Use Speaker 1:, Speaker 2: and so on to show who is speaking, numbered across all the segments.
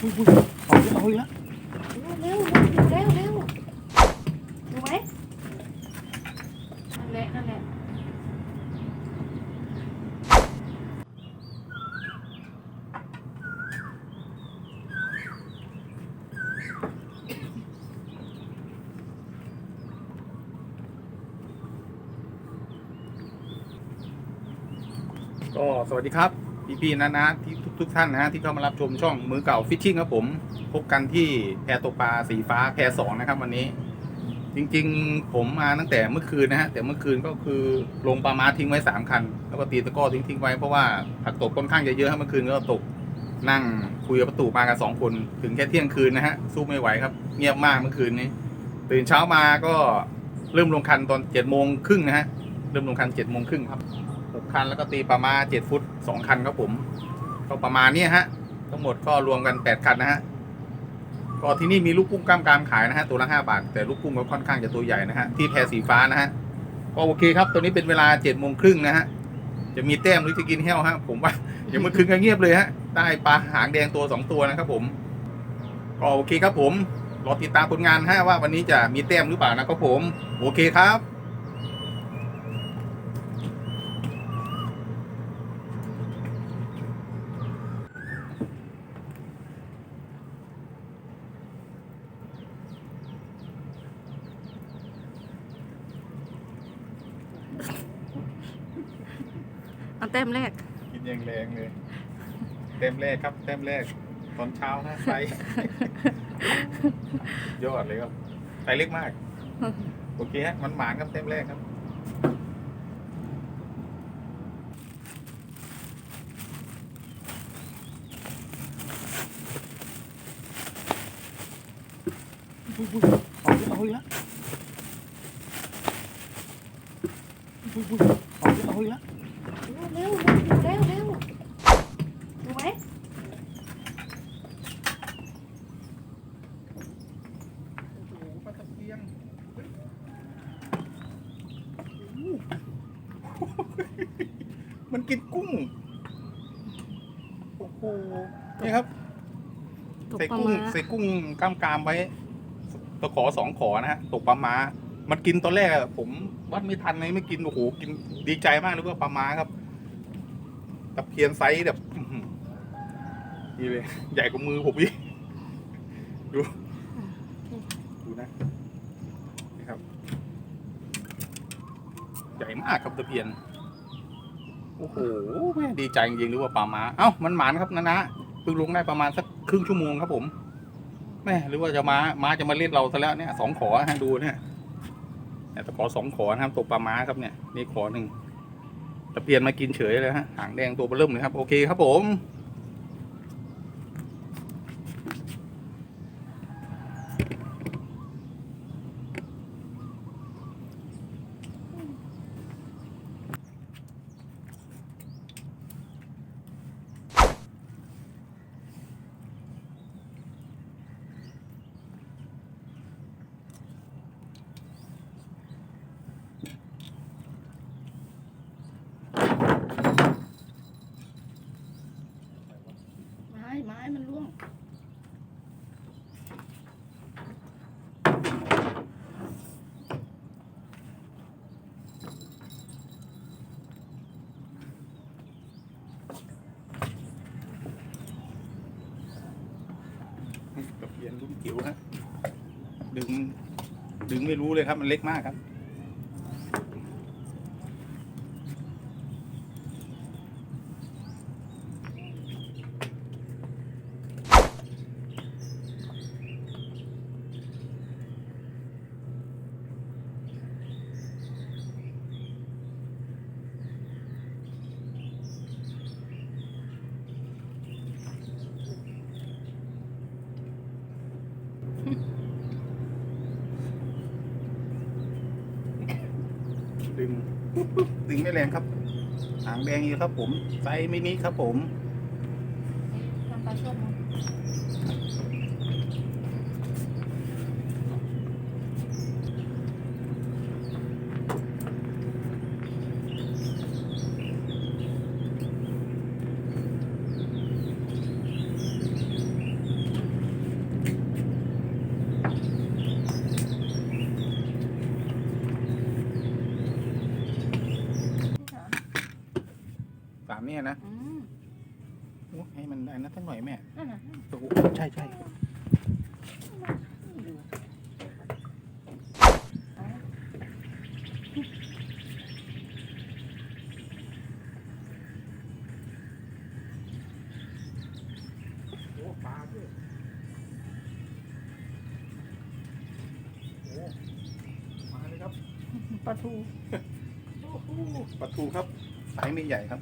Speaker 1: อุ้ยอุ้ยเอาอีกแล้วเอาอีกแล้ว
Speaker 2: เร็วเร็วเร็วดูไหมนั่นแหละนั่นแหละ
Speaker 1: ก็สวัสดีครับ พี่ๆนะนะที่ ทุกท่านนะฮะที่เข้ามารับชมช่องมือเก่าฟิชชิ่งครับผม พบกันที่แพตกปลาสีฟ้าแพสองนะครับวันนี้ จริงๆ ผมมาตั้งแต่เมื่อคืนนะฮะแต่เมื่อคืนก็คือลงปลามาทิ้งไว้สามคัน แล้วก็ตีตะก้อทิ้งทิ้งไว้เพราะว่าผักตกค่อนข้างจะเยอะฮะเมื่อคืนก็ตกนั่งคุยกับประตูมากันสองคนถึงแค่เที่ยงคืนนะฮะสู้ไม่ไหวครับ เงียบมากเมื่อคืนนี้ ตื่นเช้ามาก็เริ่มลงคันตอนเจ็ดโมงครึ่งนะฮะเริ่มลงคันเจ็ดโมงครึ่งครับหกคันแล้วก็ตีปลามาเจ็ดฟุตสองคันครับผม ก็ประมาณนี้ฮะ ทั้งหมดก็รวมกันแปดคันนะฮะก็ที่นี่มีลูกกุ้งกล้ามกรามขายนะฮะตัวละห้าบาท แต่ลูกกุ้งก็ค่อนข้างจะตัวใหญ่นะฮะที่แพรสีฟ้านะฮะก็โอเคครับตัวนี้เป็นเวลาเจ็ดโมงครึ่งนะฮะจะมีแต้มหรือจะกินแห้วฮะผมว่าอย่ามื่อคืนก็เงียบเลยฮะได้ปลาหางแดงตัวสองตัวนะครับผมก็โอเคครับผมรอติดตามผลงานฮะว่าวันนี้จะมีแต้มหรือเปล่านะครับผม โอเคครับ
Speaker 2: เอาแต้มแรก
Speaker 1: กินอย่างแรงเลย เต็มแรกครับ เต็มแรกตอนเช้าฮะไซส์ ยอดเลยครับไซส์เล็กมาก โอเคฮะมันหมานครับเต็มแรกครับ อุ้ยอุ้ยเอาอีกแล้วเอาอีกแล้วอุ้ยอุ้ยเอาอีกแล้วเอาอีกแล้ว
Speaker 2: เร็วเร็วเร็วดูไหม
Speaker 1: โอ้โหปลาตะเพียนเฮ้ยโอ้โหมันกินกุ้ง โอ้โหนี่ครับ
Speaker 2: ตก
Speaker 1: ใส่
Speaker 2: ปลา
Speaker 1: กุ้ง
Speaker 2: มา
Speaker 1: ใส่กุ้งกล้ามกรามไว้ตะขอสองขอนะฮะตกปลาม้า มันกินตอนแรกอะผมวัดไม่ทันเลยไม่กินโอ้โหกินดีใจมากเลยว่าปลาม้าครับตะเพียนไซส์แบบอื้อหือนี่เลย ใหญ่กว่ามือผมอีกดูดูนะนี่ครับ ใหญ่มากครับตะเพียน โอ้โหแม่ดีใจจริงๆหรือว่าปลามาเอ้ามันหมานครับนะนะเพิ่งลงได้ประมาณสักครึ่งชั่วโมงครับผมแม่หรือว่าจะมาม้าจะมาเล่นเราซะแล้วเนี่ยสองขอฮะดูเนี่ยเนี่ยตะขอสองขอนะครับตกปลาม้าครับเนี่ยนี่ขอหนึ่งตะเพียนมากินเฉยเลยฮะหางแดงตัวเบอเริ่มเลยครับ โอเคครับผม ตะเพียนรุ่นจิ๋วฮะดึง ดึงไม่รู้เลยครับ มันเล็กมากครับ ดึงปุ๊บปุ๊บดึงไม่ แรงครับหางแดงอยู่ครับผมไซส์มินิครับผม
Speaker 2: ทำปลาส้มมั้ง
Speaker 1: เนี่ยนะ
Speaker 2: อืม
Speaker 1: โอ้ให้มันอันนั้นสักหน่อยแม่
Speaker 2: นั่นน่ะ
Speaker 1: โอ้โหใช่ใช่
Speaker 2: ดูเอา
Speaker 1: โอ้ปลาด้วยโอ้มาเลยครับ
Speaker 2: ปลาทู
Speaker 1: ปลาทูครับไซส์ไม่ใหญ่ครับ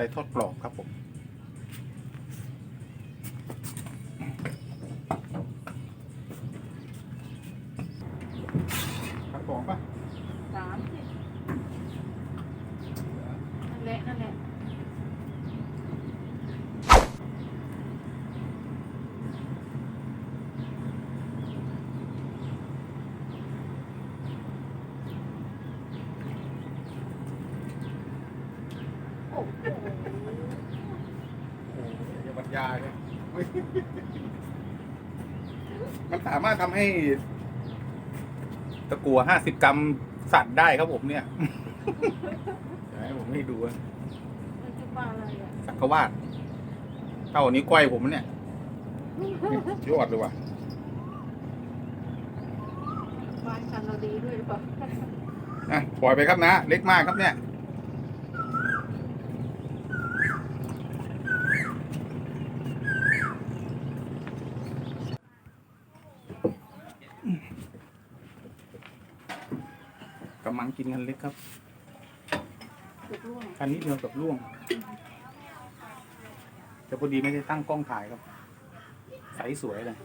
Speaker 1: ส่ทอดกรอบครับผมปลากรอบปะ
Speaker 2: สามสิบนั่นแหละนั่นแหละโอ้า
Speaker 1: บรรยายเลยมันสามารถทำให้ตะกัวห้าสิบกรัมสั่นได้ครับผมเนี่ยเดี๋ยวให้ผมให้ดูนะ
Speaker 2: มันคือปลาอะไรอะ
Speaker 1: สักกะวาดเท่านี้วก้อยผมเนี่ยยอดเลยว่ะ
Speaker 2: ปลาคันเราดีด้วยหรือเปล่า
Speaker 1: อะปล่อยไปครับนะ เล็กมากครับเนี่ย กำ ลังกินกันเล็กครับ
Speaker 2: ถูกร่วง
Speaker 1: คันนี้เดียวกับร่วงแต่พอดีไม่ได้ตั้งกล้องถ่ายครับ ใสสวยเลย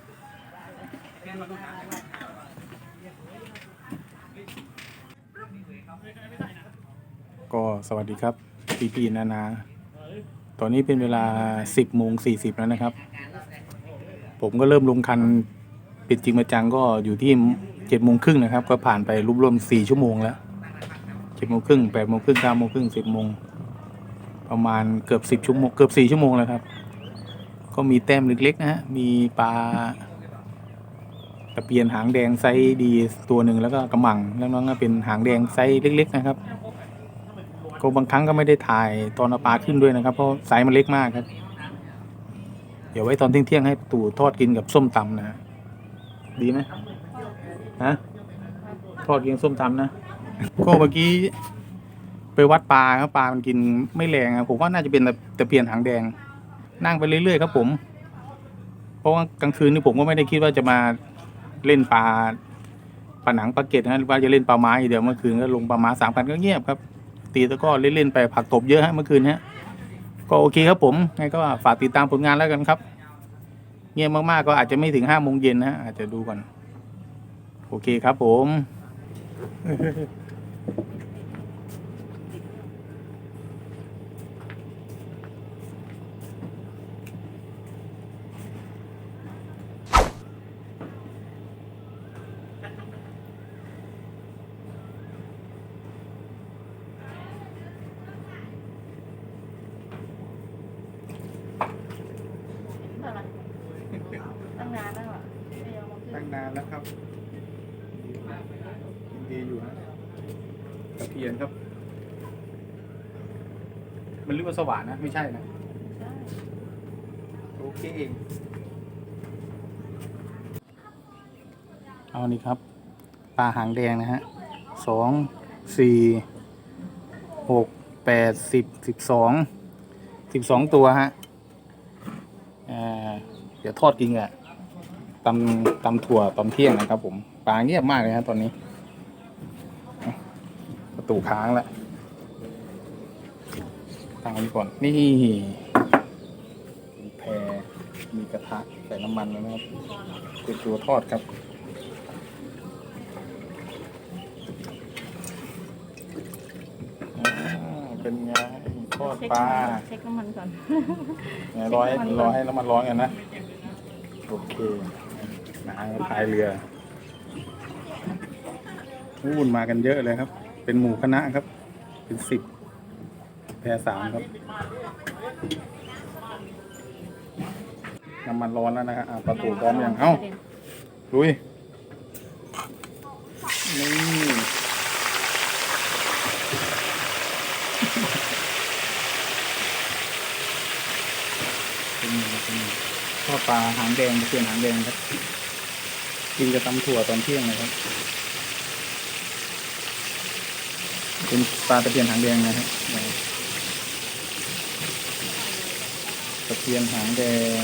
Speaker 1: ก็สวัสดีครับพี่พีนานา ตอนนี้เป็นเวลา 10โมง40 แล้วนะครับ ผมก็เริ่มลงคันเป็นจริงมาจังก็อยู่ที่7โมงครึ่งนะครับ ก็ผ่านไปรวมๆ4ชั่วโมงแล้ว 7โมงครึ่ง8โมงครึ่ง9โมงครึ่ง10โมงประมาณเกือบ10ชั่วโมงเกือบ4ชั่วโมงแล้วครับ ก็มีแต้มเล็กๆนะฮะมีปลาตะเพียนหางแดงไซส์ดีตัวหนึ่งแล้วก็กระมังแล้วน้องก็เป็นหางแดงไซส์เล็ก ๆ นะครับก็บางครั้งก็ไม่ได้ถ่ายตอนปลาขึ้นด้วยนะครับ เพราะไซส์มันเล็กมากครับ เดี๋ยวไว้ตอนเที่ยงๆให้ตู่ทอดกินกับส้มตำนะ ดีไหมฮะทอดกินส้มตำนะ ก็เมื่อกี้ไปวัดปลาครับปลามันกินไม่แรงครับผมว่าน่าจะเป็นตะเพียนหางแดง นั่งไปเรื่อยๆครับผม เพราะว่ากลางคืนนี่ผมก็ไม่ได้คิดว่าจะมาเล่นปลาปลาหนังปลาเก็ดนะว่าจะเล่นปลาไม้เดี๋ยวเมื่อคืนก็ลงปลาไม้สามพันก็เงียบครับ ตีตะก้อเล่นๆไปผักตบเยอะฮะเมื่อคืนฮะก็โอเคครับผมไงก็ฝากติดตามผลงานแล้วกันครับ เงียบมากๆก็อาจจะไม่ถึงห้าโมงเย็นนะอาจจะดูก่อน โอเคครับผม
Speaker 2: ตั้งนานแล้วอะไม่เอามาขึ้
Speaker 1: ตั้งนานแล้วครับกินดีอยู่ฮะ ตะเพียนครับ มันเรียกว่าสว่านนะ ไม่ใช่นะ
Speaker 2: ใช่
Speaker 1: โอเค เอานี่ครับ ปลาหางแดงนะฮะสอง สี่ หก แปด สิบ สิบสอง สิบสองตัวฮะอ่าเดี๋ยวทอดกินอะตำตำถั่วตำเที่ยงนะครับผม ปลาเงียบมากเลยฮะตอนนี้อะประ ตูค้างแล้วตั้งไว้ก่อน นี่มีแพรมีกระทะใส่น้ำมันแล้วนะครับเป็นตัวทอดครับอ่าเป็นไงทอด
Speaker 2: เช็ค
Speaker 1: ปลา
Speaker 2: เช็คน้ำมันก่อน
Speaker 1: ไงร้อยรอให้น้ำมันร้อนกันนะ โอเคนะพายเรือวุ่นมากันเยอะเลยครับ เป็นหมู่คณะครับ เป็นสิบแพรสามครับ น้ำมันร้อนแล้วนะครับอะประตูพร้อมอย่างเอ้าลุย นี่เป็ก็ข้าปลาหางแดงเปลี่ยนหางแดงครับ กินกับตำถั่วตอนเที่ยงนะครับ เป็นปลาตะเพียนหางแดงนะครับตะเพียนหางแดง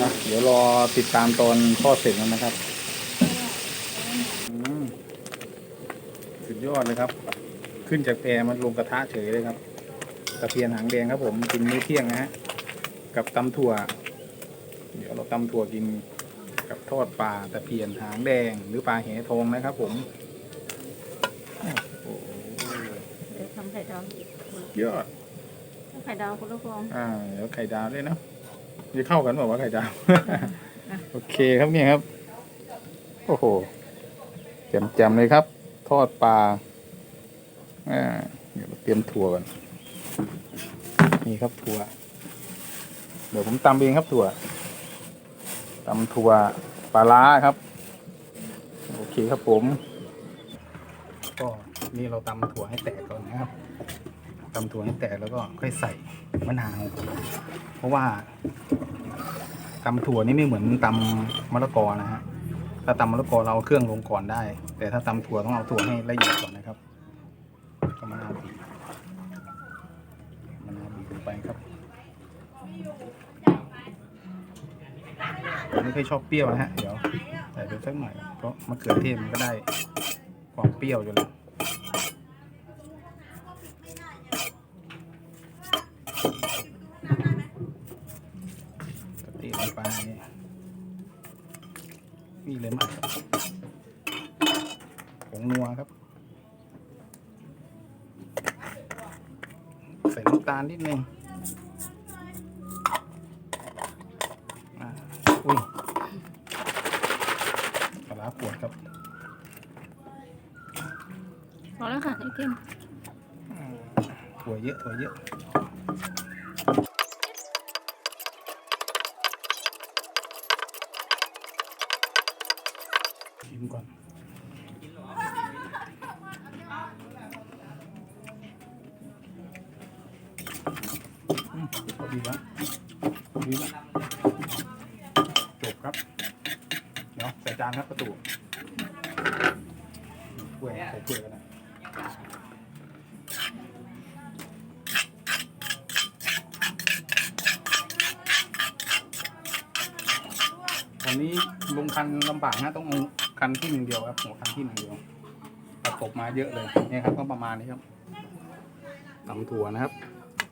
Speaker 1: นะเดี๋ยวรอติดตามตอนทอเสร็จแล้วนะครับอืมสุดยอดเลยครับ ขึ้นจากแพรมันลงกระทะเฉยเลยครับตะเพียนหางแดงครับ ผมกินมื้อเที่ยงนะฮะกับตำถั่ว เดี๋ยวเราตำถั่วกินกับทอดปลาตะเพียนหางแดงหรือปลาเหทองนะครับผมโอ้โห
Speaker 2: เดี๋ยวทำไข่ดาวอีก
Speaker 1: ยอด
Speaker 2: ไข่ดาวคนละฟอง
Speaker 1: อ่าเดี๋ยวไข่ดาวด้วยเนาะจะเข้ากันบอกว่าวะไข่ดาว โอเคครับเนี่ยครับ โอ้โหแจ่มๆเลยครับ ทอดปลาอ่าเดี๋ยวเราเตรียมถั่วก่อนนี่ครับถั่ว เดี๋ยวผมตำเองครับถั่วตำถั่วปลาร้าครับ โอเคครับผม ก็นี่เราตำถั่วให้แตกก่อนนะครับ ตำถั่วให้แตกแล้วก็ค่อยใส่มะนาว เพราะว่าตำถั่วนี่ไม่เหมือนตำมะละกอนะฮะถ้าตำมะละกอเราเครื่องลงก่อนได้ แต่ถ้าตำถั่วต้องเอาถั่วให้ละเอียดก่อนนะครับก็มะนาวบีบมะนาวบีบลงไปครับผมไม่ค่อยชอบเปรี้ยวนะฮะเดี๋ยวใส่ไปสักหน่อยเพราะมะเขือเทศมันก็ได้ความเปรี้ยวอยู่แล้วกะทิลงไปนี่เลยมากครับผงนัวครับ ใส่น้ำตาลนิดนึงอ่าอุ้ยปลาร้าปวดครับ
Speaker 2: พอแล้วค่ะไอ้เก่ง
Speaker 1: ถั่วเยอะถั่วเยอะ ชิมก่อน อืม นี้จบครับเดี๋ยวใส่จานครับประตูถ้วยใส่ถ้วยกันนะตอนนี้ลงคันลำบากนะต้องเอาคันที่หนึ่งเดียวครับหัวคันที่หนึ่งเดียวประกบมาเยอะเลยเนี่ยครับก็ประมาณนี้ครับตำถั่วนะครับ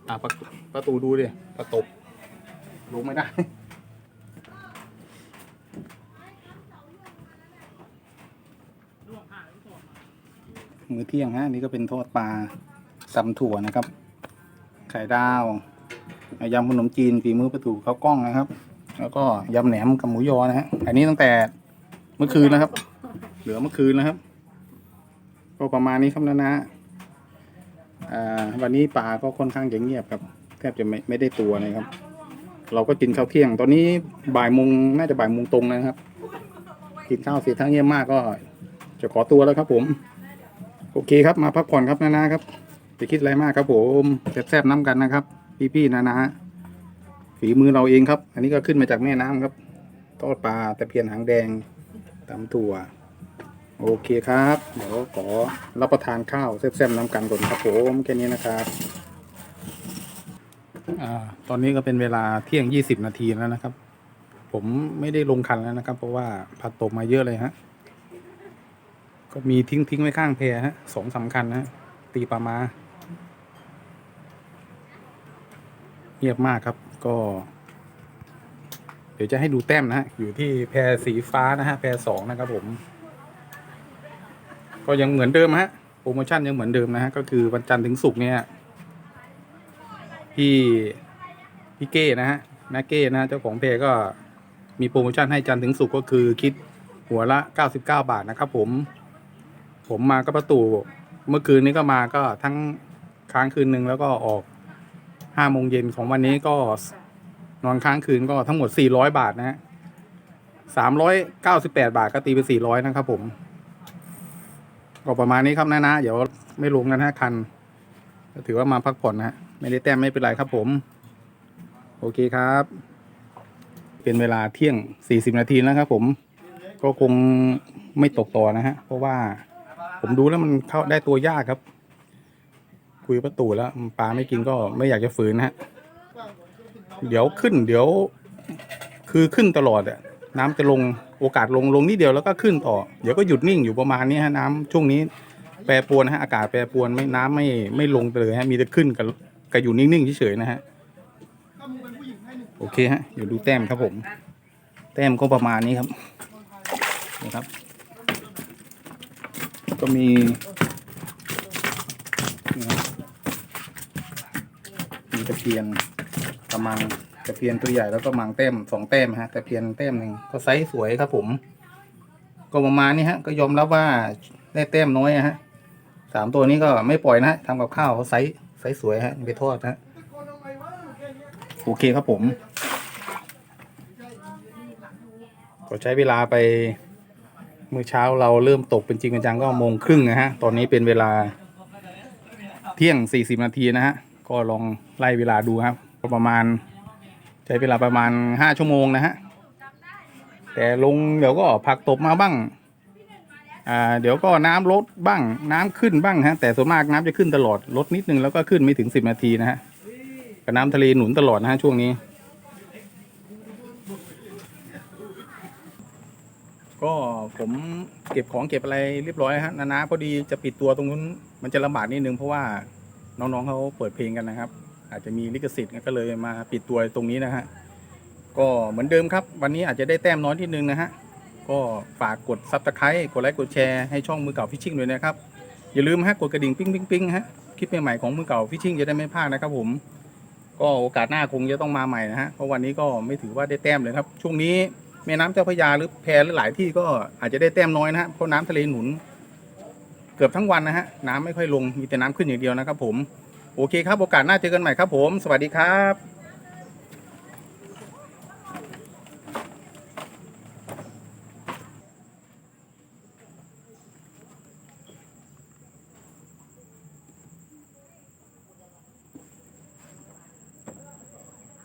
Speaker 1: อ่าประประตูดูดิประตบลงไม่ได้ มื้อเที่ยงฮะนี่ก็เป็นทอดปลาตำถั่วนะครับ ไข่ดาวยำขนมจีนฝีมือประตูข้าวกล้องนะครับ แล้วก็ยำแหนมกับหมูยอนะฮะอันนี้ตั้งแต่เมื่อคืนนะครับ เหลือเมื่อคืนนะครับ ก็ประมาณนี้ครับนะนะ วันนี้ปลาก็ค่อนข้างจะเงียบครับแทบจะไม่ไม่ได้ตัวเลยครับ เราก็กินข้าวเที่ยง ตอนนี้บ่ายโมงน่าจะบ่ายโมงตรงนะครับ กินข้าวเสร็จทั้งเงียบมากก็จะขอตัวแล้วครับ ผม โอเคครับมาพักผ่อนครับนะนะครับไปคิดอะไรมากครับผมแซ่บๆน้ำกันนะครับ พี่ๆนะนะฝีมือเราเองครับ อันนี้ก็ขึ้นมาจากแม่น้ำครับทอดปลาแตะเพียนหางแดงตำถั่ว โอเคครับ เดี๋ยวขอรับประทานข้าวแซ่บๆน้ำกันก่อนครับผมแค่นี้นะครับอ่าตอนนี้ก็เป็นเวลาเที่ยงยี่สิบนาทีแล้วนะครับ ผมไม่ได้ลงคันแล้วนะครับ เพราะว่าผักตกมาเยอะเลยฮะก็มีทิ้งทิ้งไว้ข้างแพฮะสองสำคัญนะฮะตีปลามาเงียบมากครับ ก็ เดี๋ยวจะให้ดูแต้มนะฮะอยู่ที่แพรสีฟ้านะฮะแพรสองนะครับผม ก็ยังเหมือนเดิมฮะโปรโมชั่นยังเหมือนเดิมนะฮะก็คือวันจันทร์ถึงศุกร์เนี่ยพี่พี่เก้นะฮะนาเก้นะฮะเจ้าของเพจก็มีโปรโมชั่นให้จันทร์ถึงศุกร์ก็คือคิดหัวละ 99 บาทนะครับผม ผมมาก็ประตูเมื่อคืนนี้ก็มาก็ทั้งค้างคืนหนึ่งแล้วก็ออกห้าโมงเย็นของวันนี้ก็นอนค้างคืนก็ทั้งหมด 400 บาทนะฮะ398 บาทก็ตีไป 400 นะครับผม ก็ประมาณนี้ครับนะนะเดี๋ยวไม่ลงกันห้าคันถือว่ามาพักผ่อนนะฮะไม่ได้แต้มไม่เป็นไรครับผม โอเคครับ เป็นเวลาเที่ยง40นาทีแล้วครับผม ก็คงไม่ตกต่อนะฮะ เพราะว่าผมดูแล้วมันเข้าได้ตัวยากครับ คุยประตูแล้วปลาไม่กินก็ไม่อยากจะฝืนนะฮะ เดี๋ยวขึ้น เดี๋ยว คือขึ้นตลอดอะ น้ำจะลงโอกาสลงลงนิดเดียวแล้วก็ขึ้นต่อ เดี๋ยวก็หยุดนิ่งอยู่ประมาณนี้ฮะน้ำช่วงนี้แปรปรวนนะฮะอากาศแปรปรวนไม่น้ำไม่ไม่ลงเลยฮะมีแต่ขึ้นกับกับอยู่นิ่งๆเฉยๆนะฮะโอเคฮะเดี๋ยวดูแต้มครับผม แต้มก็ประมาณนี้ครับนะครับ ก็มีมีตะเพียนกระมัง ตะเพียนตัวใหญ่แล้วก็มังแต้มสองแต้มฮะตะเพียนแต้มหนึ่งก็ไซส์สวยครับผม ก็ประมาณนี้ฮะ ก็ยอมรับว่าได้แต้มน้อยฮะสามตัวนี้ก็ไม่ปล่อยนะทำกับข้าวไซส์ไซส์สวยฮะไปทอดฮะโอเคครับผมก็ใช้เวลาไปเมื่อเช้าเราเริ่มตกเป็นจริงเป็นจังก็โมงครึ่งนะฮะ ตอนนี้เป็นเวลาเที่ยงสี่สิบนาทีนะฮะ ก็ลองไล่เวลาดูครับ ประมาณ ใช้เวลาประมาณห้าชั่วโมงนะฮะ แต่ลงเดี๋ยวก็ผักตบมาบ้าง อ่า เดี๋ยวก็น้ำลดบ้าง น้ำขึ้นบ้างฮะ แต่ส่วนมากน้ำจะขึ้นตลอด ลดนิดนึงแล้วก็ขึ้นไม่ถึงสิบนาทีนะฮะกับน้ำทะเลหนุนตลอดนะฮะช่วงนี้ ก็ผมเก็บของเก็บอะไรเรียบร้อยฮะนานาพอดีจะปิดตัวตรงนู้นมันจะลำบากนิดนึงเพราะว่าน้องๆเขาเปิดเพลงกันนะครับ อาจจะมีลิขสิทธิ์ก็เลยมาปิดตัวตรงนี้นะฮะก็เหมือนเดิมครับ วันนี้อาจจะได้แต้มน้อยนิดนึงนะฮะก็ฝากกดซับสไครต์กดไลค์กดแชร์ให้ช่องมือเก่าฟิชชิ่งด้วยนะครับ อย่าลืมฮะกดกระดิ่งปิ้งปิ้งปิ้งฮะคลิปใหม่ๆของมือเก่าฟิชชิ่งจะได้ไม่พลาดนะครับผมก็โอกาสหน้าคงจะต้องมาใหม่นะฮะเพราะวันนี้ก็ไม่ถือว่าได้แต้มเลยครับ ช่วงนี้แม่น้ำเจ้าพระยาหรือแพหรือหลายที่ก็อาจจะได้แต้มน้อยนะฮะเพราะน้ำทะเลหนุน เกือบทั้งวันนะฮะน้ำไม่ค่อยลงมีแต่น้ำขึ้นอย่างเดียวนะครับผม โอเคครับ โอกาสหน้าเจอกันใหม่ครับผม สวัสดีครับ